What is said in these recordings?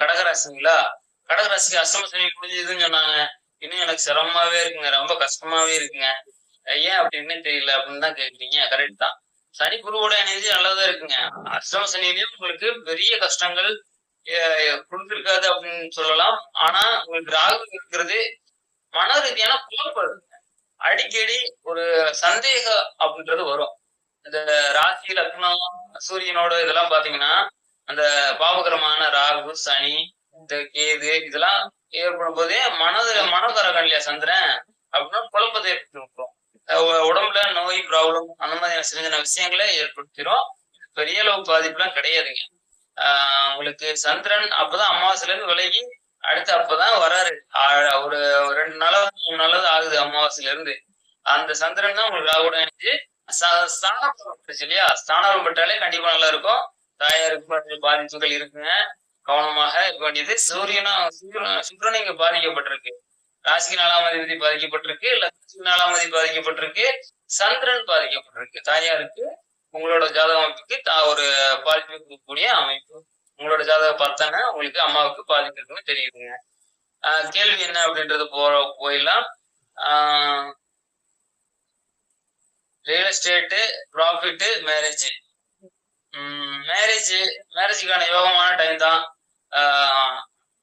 கடகராசிங்களா? கடகராசிக்கு அஷ்டம சனி முடிஞ்சதுன்னு சொன்னாங்க. இன்னும் எனக்கு சிரமமாவே இருக்குங்க. ரொம்ப கஷ்டமாவே இருக்குங்க. ஏன் அப்படின்னு தெரியல அப்படின்னு தான் கேக்குறீங்க. கரெக்ட் தான். சனி குருவோட எனர்ஜி நல்லாதான் இருக்குங்க. அஷ்டம சனிலையும் உங்களுக்கு பெரிய கஷ்டங்கள் கொடுத்துருக்காது அப்படின்னு சொல்லலாம். ஆனா உங்களுக்கு ராகு இருக்கிறது மன ரீதியான குழப்பம் அடிக்கடி ஒரு சந்தேகம் அப்படின்றது வரும். இந்த ராசி லக்னம் சூரியனோட இதெல்லாம் பாத்தீங்கன்னா அந்த பாவகரமான ராகு சனி இந்த கேது இதெல்லாம் ஏற்படும் போதே மனது மனோகரகம் இல்லையா சந்திரன்? அப்படின்னா குழப்பத்தை ஏற்படுத்தும். உடம்புல நோய் ப்ராப்ளம் அந்த மாதிரியான சின்ன சின்ன விஷயங்களை ஏற்படுத்திடும் பெரிய அளவு பாதிப்புலாம் கிடையாதுங்க. ஆஹ் உங்களுக்கு சந்திரன் அப்பதான் அமாவாசையில இருந்து விலகி அடுத்து அப்பதான் வராரு. ஒரு ரெண்டு நாளாவது மூணு நாளாவது ஆகுது அமாவாசையில இருந்து. அந்த சந்திரன் தான் உங்களுக்கு ராகுடன் இணைஞ்சு ஸ்தானம் இல்லையா? ஸ்தானம் பட்டாலே கண்டிப்பா நல்லா இருக்கும். தாயாருக்கு கொஞ்சம் பாதிப்புகள் இருக்குங்க. கவனமாக இருக்க வேண்டியது. சூரியனும் சூரியன் சுக்கிரனும் இங்க பாதிக்கப்பட்டிருக்கு. ராசிக்கு நாலாம் அதிபதி பாதிக்கப்பட்டிருக்கு. லட்சுமி நாலாம் அதிபதி பாதிக்கப்பட்டிருக்கு. சந்திரன் பாதிக்கப்பட்டிருக்கு. தாயாருக்கு உங்களோட ஜாதக அமைப்புக்கு ஒரு பாதிப்பு கொடுக்கக்கூடிய அமைப்பு. உங்களோட ஜாதக பார்த்தாங்க உங்களுக்கு அம்மாவுக்கு பாதிப்பு இருக்குன்னு தெரியுதுங்க. கேள்வி என்ன அப்படின்றது போற போயிடலாம். Real estate profit marriage marriage மேரேஜுக்கான யோகமான டைம் தான்.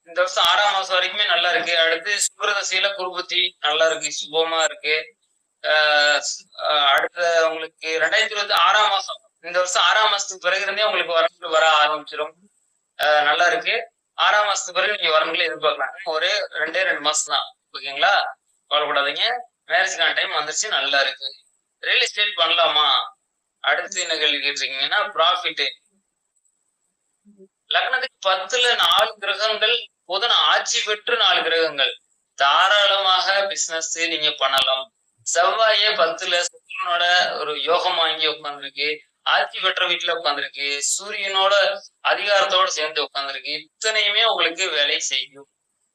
இந்த வருஷம் ஆறாம் மாசம் வரைக்குமே நல்லா இருக்கு. அடுத்து சுக்கிரதசையில குருபுத்தி நல்லா இருக்கு சுபமா இருக்கு. அடுத்த உங்களுக்கு ரெண்டாயிரத்தி இருபத்தி ஆறாம் மாசம். இந்த வருஷம் ஆறாம் மாசத்துக்கு பிறகு இருந்தே உங்களுக்கு வரன்கள் வர ஆரம்பிச்சிடும் நல்லா இருக்கு. ஆறாம் மாசத்துக்கு பிறகு நீங்க வரம்புல எதிர்பார்க்கலாம். ஒரே ரெண்டே ரெண்டு மாசம் தான். ஓகேங்களா? கவலைப்படாதீங்க. மேரேஜ்க்கான டைம் வந்துருச்சு நல்லா இருக்கு. ரியல் எஸ்டேட் பண்ணலாமா? அடுத்து என்ன கேள்வி கேட்டிருக்கீங்கன்னா ப்ராஃபிட் லக்னத்துக்கு பத்துல நாலு கிரகங்கள் புதன் ஆட்சி பெற்று நாலு கிரகங்கள். தாராளமாக பிசினஸ் நீங்க பண்ணலாம். செவ்வாயே பத்துல சுக்கரனோட ஒரு யோகம் வாங்கி உட்காந்துருக்கு ஆட்சி பெற்ற வீட்டுல உட்காந்துருக்கு சூரியனோட அதிகாரத்தோட சேர்ந்து உட்காந்துருக்கு இத்தனையுமே உங்களுக்கு வேலை செய்யும்.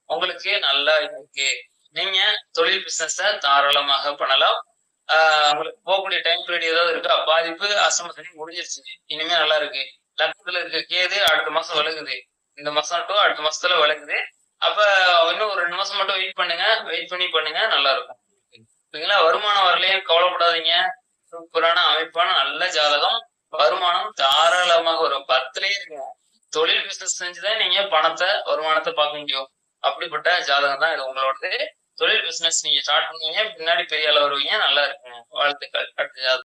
உங்களுக்கு நல்லா இருக்கு. நீங்க தொழில் பிசினஸ தாராளமாக பண்ணலாம். ஆஹ் உங்களுக்கு போகக்கூடிய டைம் பீரியட் ஏதாவது இருக்கா? பாதிப்பு அசம முடிஞ்சிருச்சு. இனிமே நல்லா இருக்கு. லக்னத்துல இருக்க கேது அடுத்த மாசம் விலகுது. இந்த மாசம் டு அடுத்த மாசத்துல விலகுது. அப்ப இன்னும் ஒரு ரெண்டு மாசம் மட்டும் வெயிட் பண்ணுங்க. வெயிட் பண்ணி பண்ணுங்க நல்லா இருக்கும். ஓகேங்களா வருமானம் வரலையும் கவலைப்படாதீங்க. சூப்பரான அமைப்பான நல்ல ஜாதகம். வருமானம் தாராளமாக வரும். பத்துலயே இருக்குங்க தொழில் பிசினஸ் செஞ்சுதான் நீங்க பணத்தை வருமானத்தை பார்க்க முடியும். அப்படிப்பட்ட ஜாதகம் தான் இது உங்களோடது. தொழில் பிசினஸ் நீங்க ஸ்டார்ட் பண்ணுவீங்க. பின்னாடி பெரிய அளவு வருவீங்க. நல்லா இருக்குங்க. வாழ்த்துக்கள். அடுத்த ஜாதகம்.